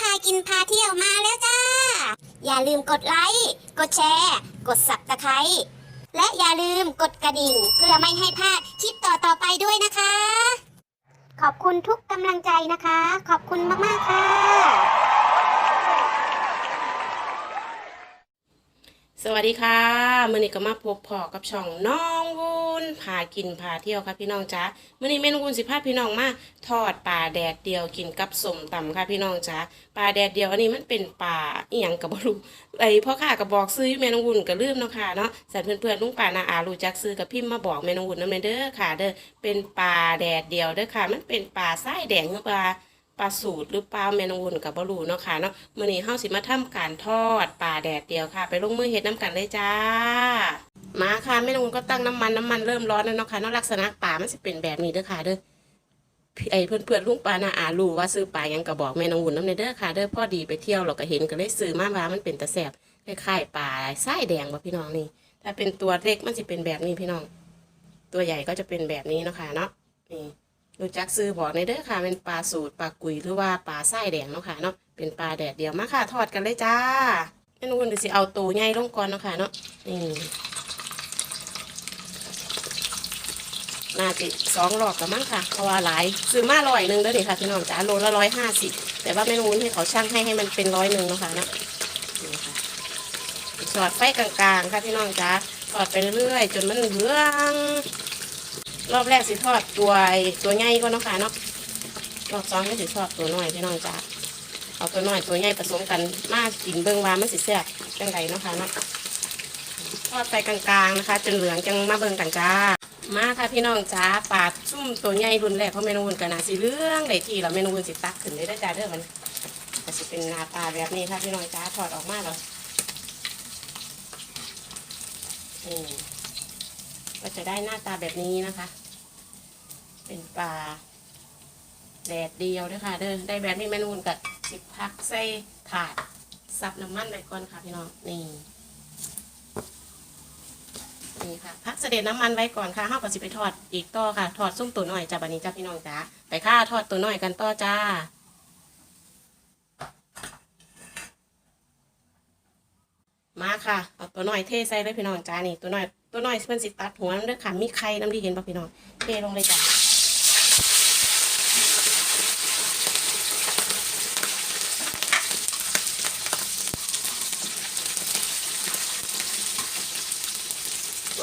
พากินพาเที่ยวมาแล้วจ้า อย่าลืมกดไลค์ กดแชร์ กดสับตะไคร้และอย่าลืมกดกระดิ่ง เพื่อไม่ให้พลาดคลิปต่อๆไปด้วยนะคะ ขอบคุณทุกกำลังใจนะคะ ขอบคุณมากๆค่ะ สวัสดีค่ะมื่อนี้ก็มาพบพอกับช่องน้องวุ้ นพากินพาเที่ยวค่ะพี่น้องจ้ามื่อนี้เมนูวุ้นสิพาพี่น้องมาทอดปลาแดดเดียวกินกับสมตำค่ะพี่น้องจ้าปลาแดดเดียวอันนี้มันเป็นปลาอีหยังกับบรูไอพ่อข้าก็บบอกซื้ออยู่แม่น้องวุ้นก็ลืมเนาะค่ะเนาะสันเพื่อนๆลุงป่านาอารูจักซื้อกับพิมพ์มาบอกแม่น้องวุ้นน้ำเด้อค่ะ เด้อเป็นปลาแดดเดียวเด้อค่ะ มันเป็นปลาไส้แดงหรือปลาปลาสูตรหรือปลาแมนวุ่นกับบรูเนาะค่ะเนาะมื้อนี้เฮาสิมาทำการทอดปลาแดดเดียวค่ะ ไปลงมือเฮ็ดน้ำกันเลยจ้า มาค่ะแม่นวุ่นก็ตั้งน้ำมันน้ำมันเริ่มร้อนแล้วเนาะค่ะนาะลักษณะปลามันสิเป็นแบบนี้เด้อค่ะเด้อไอ้เพื่อนเพื่อนๆลุงปลาน่าอารู้ว่าซื้อปลายังก็บอกแม่นองวุ่นน้ำในเด้อค่ะเด้อพ่อดีไปเที่ยวเราก็เห็นก็เลยซื้อมาว่ามันเป็นตะแสบคล้ายๆปลาไส้แดงบ่พี่น้องนี่ ถ้าเป็นตัวเล็กมันสิเป็นแบบนี้พี่น้อง ตัวใหญ่ก็จะเป็นแบบนี้เนาะค่ะเนาะนี่รู้จักซื้อบอกในเด้อค่ะเป็นปลาสูตรปลากุยหรือว่าปลาไส้แดงเนาะค่ะเนาะเป็นปลาแดดเดียวมาค่ะทอดกันเลยจ้าแม่นุ่นเดี๋ยวสิเอาตัวใหญ่ลงก่อนเนาะค่ะเนาะนี่ น่าจะสองรอบกับมั้งค่ะเพราะว่าหลายซื้อมาร้อยหนึ่งเด้อเด็ค่ะพี่น้องจ้าโลละร้อยห้าสิบแต่ว่าแม่นุ่นให้เขาช่างให้ให้มันเป็นร้อยหนึ่งเนาะค่ะเนาะนี่ค่ะสอดไฟกลางๆ ค่ะพี่น้องจ้าทอดไปเรื่อยๆจนมันเหลืองรอบแรกสิทอดตัวไอ้ตัวใหญ่ก็เนาะค่ะเนาะรอบสองก็สิทอดตัวน้อยพี่น้องจ้าเอาตัวน้อยตัวใหญ่ผสมกันมากินเบิ่งว่ามันสิแซ่บจังไดเนาะค่ะเนาะทอดไปกลางๆนะคะ จนเหลืองจังมาเบิ่งกันจ้า มาค่ะพี่น้องจ้าปาดซุ่มตัวใหญ่รุ่นแรกเพราะเมนูนกันนะสิเหลืองได้ทีแล้วเมนูนสิตักขึ้นเลยได้จ้าเด้อมันก็สิเป็นหน้าตาแบบนี้ค่ะพี่น้องจ้าถอดออกมาแล้วก็จะได้หน้าตาแบบนี้นะคะ เป็นปลาแดดเดียวด้วยค่ะเด้อได้แบบนี้แม่นูนกับสิบพักใส่ถาดซับน้ำมันไปก่อนค่ะพี่น้องนี่ นี่ค่ะพักเสด็จน้ำมันไว้ก่อนค่ะห้ากับสิไปทอดอีกต่อค่ะ ทอดซุ้มตัวหน่อยจ้าบันนี้จ้าพี่น้องจ้าไปค่าทอดตัวหน่อยกันต่อจ้ามาค่ะเอาตัวหน่อยเทใส่เลยพี่น้องจ้านี่ตัวหน่อยตัวหน่อยเพิ่นสิตัดหัวมันเด้อค่ะมีไข่น้ำดีเห็นป่ะพี่น้องเทลงเลยจ้ะ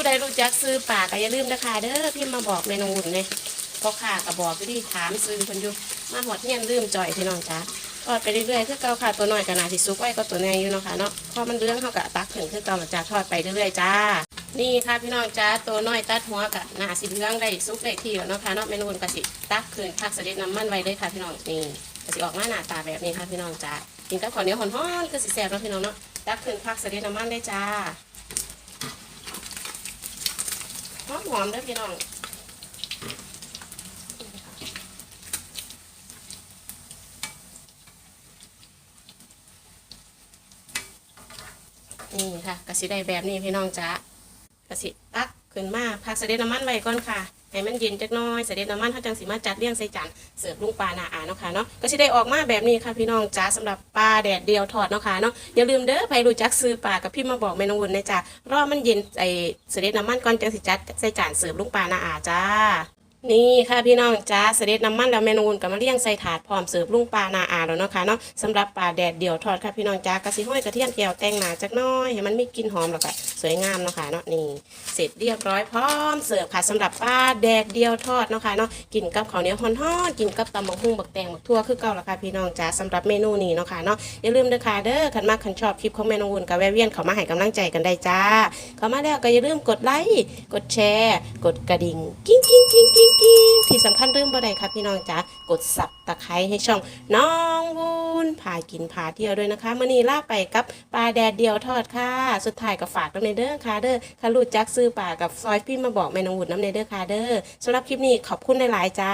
ผู้ใดรู้จักซื้อป่าก็อย่าลืมนะคะเด้อพิมพ์มาบอกเมนูหุ่นเลยพอค่ะก็บอกอยู่ที่ถามซื้อคนอยู่มาหอดเงี้ยลืมจ่อยพี่น้องจ้าทอดไปเรื่อยๆคือเก่าค่ะตัวน้อยก็น่าสิสุกไว้ก็ตัวใหญ่อยู่เนาะค่ะเนาะพอมันเรื่องเขากะตักถึงคือเก่าหลังจากทอดไปเรื่อยๆจ้า นี่ค่ะพี่น้องจ้าตัวน้อยตัดหัวกะนาสิเรื่องได้สุกได้ที่แล้วเนาะค่ะเนาะเมนูนกะสิตักคืนพักเสด็จน้ำมันไว้เลยค่ะพี่น้องนี่กะสิออกมาหน้าตาแบบนี้ค่ะพี่น้องจ้ากินกับข้าวเหนียวหอนๆคือสิแซ่บเนาะพี่น้องเนาะตักคืนพักเสด็จน้ำมันได้จ้า หอมหอมด้วยพี่น้องนี่ค่ะกะสิได้แบบนี้พี่น้องจ้ากะสิตักขึ้นมาพักเสด็จน้ำมันไว้ก่อนค่ะ ให้มันเย็นจักน้อยเสด็จน้ำมันเขาจังสิมาจัดเรียงใส่จานเสิร์ฟลุงปลาหนาอาเนาะค่ะเนาะก็สิได้ออกมาแบบนี้ค่ะพี่น้องจ้าสำหรับปลาแดดเดียวทอดเนาะค่ะเนาะอย่าลืมเด้อใครรู้จักซื้อปลากับพี่มาบอกเมนูวุ่นนะจ้ารอมันเย็นไอเสด็จน้ำมันก่อนจังสิจัดใส่จานเสิร์ฟลุงปลาหนาอาจ้านี่ค่ะพี่น้องจ้าเสด็จน้ำมันแล้วเมนูนกับมาเลี้ยงใส่ถาดพร้อมเสิร์ฟลุงปลานาอาแล้วเนาะค่ะเนาะสำหรับปลาแดดเดี่ยวทอดค่ะพี่น้องจ้ากระสิห้อยกระเทียมแก้วแตงหนาจักน้อยให้มันมีกลิ่นหอมแล้วก็ สวยงามเนาะค่ะเนาะนี่เสร็จเรียบร้อยพร้อมเสิร์ฟค่ะสำหรับปลาแดดเดียวทอดเนาะค่ะเนาะกินกับข้าวเหนียวฮ้อนๆกินกับตำบักหุ่งบักแตงบักทั่วคือเก่าละค่ะพี่น้องจ้าสำหรับเมนูนี้เนาะค่ะเนาะอย่าลืมเด้อค่ะเด้อคันมากคันชอบคลิปของเมนูวุ่นกับแวะเวียนเขามาให้กำลังใจกันได้จ้าเข้ามาแล้วก็อย่าลืมกดไลค์กดแชร์ กดกระดิ่งกิ้งกิ้งกิ้งกิ้งกิ้งที่สำคัญลืมบ่ได้ครับพี่น้องจ๋ากดสับตะไคร้ให้ช่องน้องวูนพากินพาเที่ยวด้วยนะคะมื่อนี้ลาไปกับปลาแดดเดียวทอดค่ะ สุดท้ายก็ฝากน้ำในเด้อค่ะเด้อถ้ารู้จักซื้อป่ากับซอยพี่มาบอกแม่นองหุ่นน้ำในเด้อค่ะเด้อสำหรับคลิปนี้ขอบคุณหลายๆจ้า